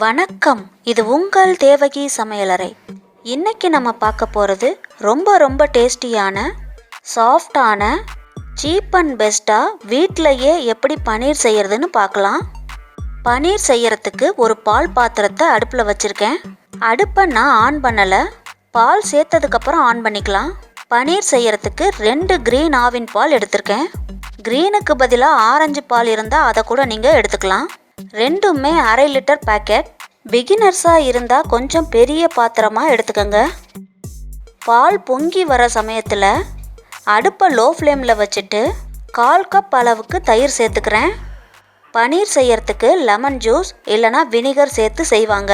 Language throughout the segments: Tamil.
வணக்கம். இது உங்கள் தேவகி சமையலறை. இன்னைக்கு நம்ம பார்க்க போகிறது ரொம்ப ரொம்ப டேஸ்டியான சாஃப்டான சீப் அண்ட் பெஸ்ட்டாக வீட்டிலையே எப்படி பன்னீர் செய்கிறதுன்னு பார்க்கலாம். பன்னீர் செய்யறதுக்கு ஒரு பால் பாத்திரத்தை அடுப்பில் வச்சுருக்கேன். அடுப்பை நான் ஆன் பண்ணலை. பால் சேர்த்ததுக்கப்புறம் ஆன் பண்ணிக்கலாம். பனீர் செய்யறதுக்கு ரெண்டு க்ரீன் ஆவின் பால் எடுத்திருக்கேன். க்ரீனுக்கு பதிலாக ஆரஞ்சு பால் இருந்தால் அதை கூட நீங்கள் எடுத்துக்கலாம். ரெண்டுமே அரை லிட்டர் பேக்கெட் பிகினர்ஸாக இருந்தால் கொஞ்சம் பெரிய பாத்திரமாக எடுத்துக்கோங்க. பால் பொங்கி வர சமயத்தில் அடுப்பை லோ ஃப்ளேமில் வச்சுட்டு கால் கப் அளவுக்கு தயிர் சேர்த்துக்கிறேன். பன்னீர் செய்யறதுக்கு லெமன் ஜூஸ் இல்லைனா வினிகர் சேர்த்து செய்வாங்க.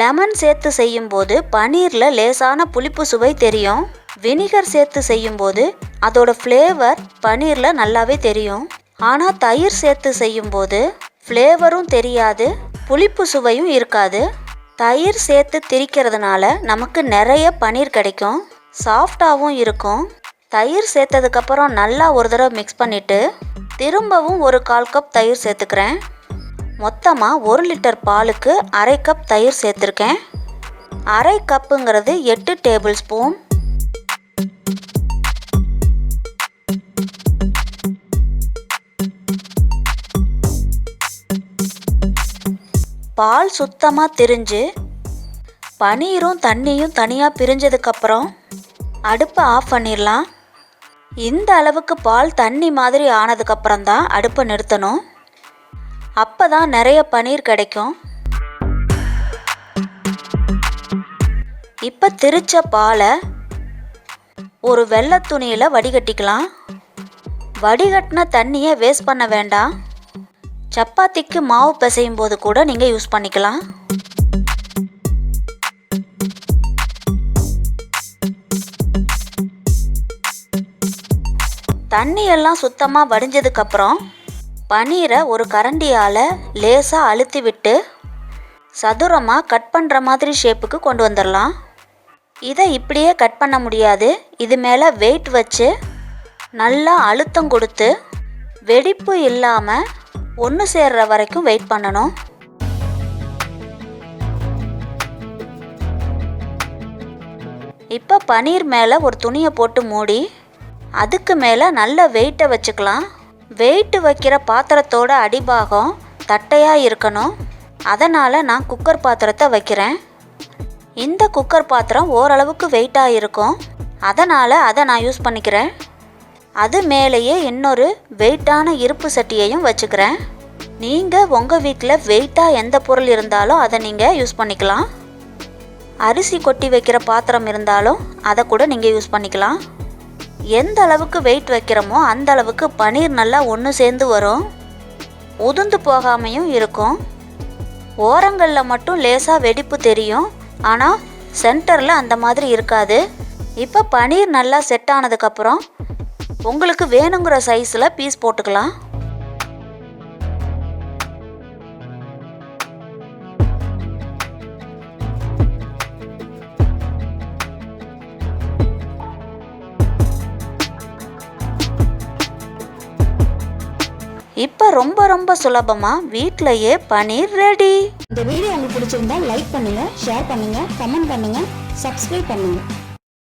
லெமன் சேர்த்து செய்யும்போது பன்னீரில் லேசான புளிப்பு சுவை தெரியும். வினிகர் சேர்த்து செய்யும்போது அதோட ஃப்ளேவர் பன்னீரில் நல்லாவே தெரியும். ஆனால் தயிர் சேர்த்து செய்யும்போது ஃப்ளேவரும் தெரியாது புளிப்பு சுவையும் இருக்காது. தயிர் சேர்த்து திரிக்கிறதுனால நமக்கு நிறைய பன்னீர் கிடைக்கும். சாஃப்டாகவும் இருக்கும். தயிர் சேர்த்ததுக்கப்புறம் நல்லா ஒரு தடவை மிக்ஸ் பண்ணிவிட்டு திரும்பவும் ஒரு கால் கப் தயிர் சேர்த்துக்கிறேன். மொத்தமாக ஒரு லிட்டர் பாலுக்கு அரை கப் தயிர் சேர்த்துருக்கேன். அரை கப்புங்கிறது எட்டு டேபிள் ஸ்பூன் பால் சுத்தமாக திரிஞ்சு பனீரும் தண்ணியும் தனியாக பிரிஞ்சதுக்கப்புறம் அடுப்பை ஆஃப் பண்ணிடலாம் இந்த அளவுக்கு பால் தண்ணி மாதிரி ஆனதுக்கப்புறம் தான் அடுப்பை நிறுத்தணும். அப்போ தான் நிறைய பனீர் கிடைக்கும். இப்போ திரிச்ச பாலை ஒரு வெள்ளை துணியில் வடிகட்டிக்கலாம். வடிகட்டின தண்ணியை வேஸ்ட் பண்ண வேண்டாம். சப்பாத்திக்கு மாவு பிசையும் போது கூட நீங்கள் யூஸ் பண்ணிக்கலாம். தண்ணியெல்லாம் சுத்தமாக வடிஞ்சதுக்கப்புறம் பனீரை ஒரு கரண்டியால் லேசாக அழுத்தி விட்டு சதுரமாக கட் பண்ணுற மாதிரி ஷேப்புக்கு கொண்டு வந்துடலாம் இதை இப்படியே கட் பண்ண முடியாது. இது மேலே வெயிட் வச்சு நல்லா அழுத்தம் கொடுத்து வெடிப்பு இல்லாமல் ஒன்று சேர்ற வரைக்கும் வெயிட் பண்ணணும். இப்போ பனீர் மேலே ஒரு துணியை போட்டு மூடி அதுக்கு மேலே நல்ல வெயிட்டை வச்சுக்கலாம். வெயிட்டு வைக்கிற பாத்திரத்தோட அடிபாகம் தட்டையாக இருக்கணும். அதனால் நான் குக்கர் பாத்திரத்தை வைக்கிறேன். இந்த குக்கர் பாத்திரம் ஓரளவுக்கு வெயிட்டாக இருக்கும். அதனால் அதை நான் யூஸ் பண்ணிக்கிறேன். அது மேலேயே இன்னொரு வெயிட்டான இருப்பு சட்டியையும் வச்சுக்கிறேன். நீங்கள் உங்கள் வீட்டில் வெயிட்டாக எந்த பொருள் இருந்தாலும் அதை நீங்கள் யூஸ் பண்ணிக்கலாம். அரிசி கொட்டி வைக்கிற பாத்திரம் இருந்தாலும் அதை கூட நீங்கள் யூஸ் பண்ணிக்கலாம். எந்த அளவுக்கு வெயிட் வைக்கிறோமோ அந்த அளவுக்கு பனீர் நல்லா ஒன்று சேர்ந்து வரும். உதுந்து போகாமையும் இருக்கும். ஓரங்களில் மட்டும் லேசாக வெடிப்பு தெரியும். ஆனால் சென்டரில் அந்த மாதிரி இருக்காது. இப்போ பனீர் நல்லா செட் ஆனதுக்கப்புறம் உங்களுக்கு வேணுங்கிற சைஸில் பீஸ் போட்டுக்கலாம். இப்போ ரொம்ப ரொம்ப சுலபமாக வீட்டிலையே பன்னீர் ரெடி இந்த வீடியோ உங்களுக்கு பிடிச்சிருந்தா லைக் பண்ணுங்கள் ஷேர் பண்ணுங்கள் கமெண்ட் பண்ணுங்கள் சப்ஸ்கிரைப் பண்ணுங்கள்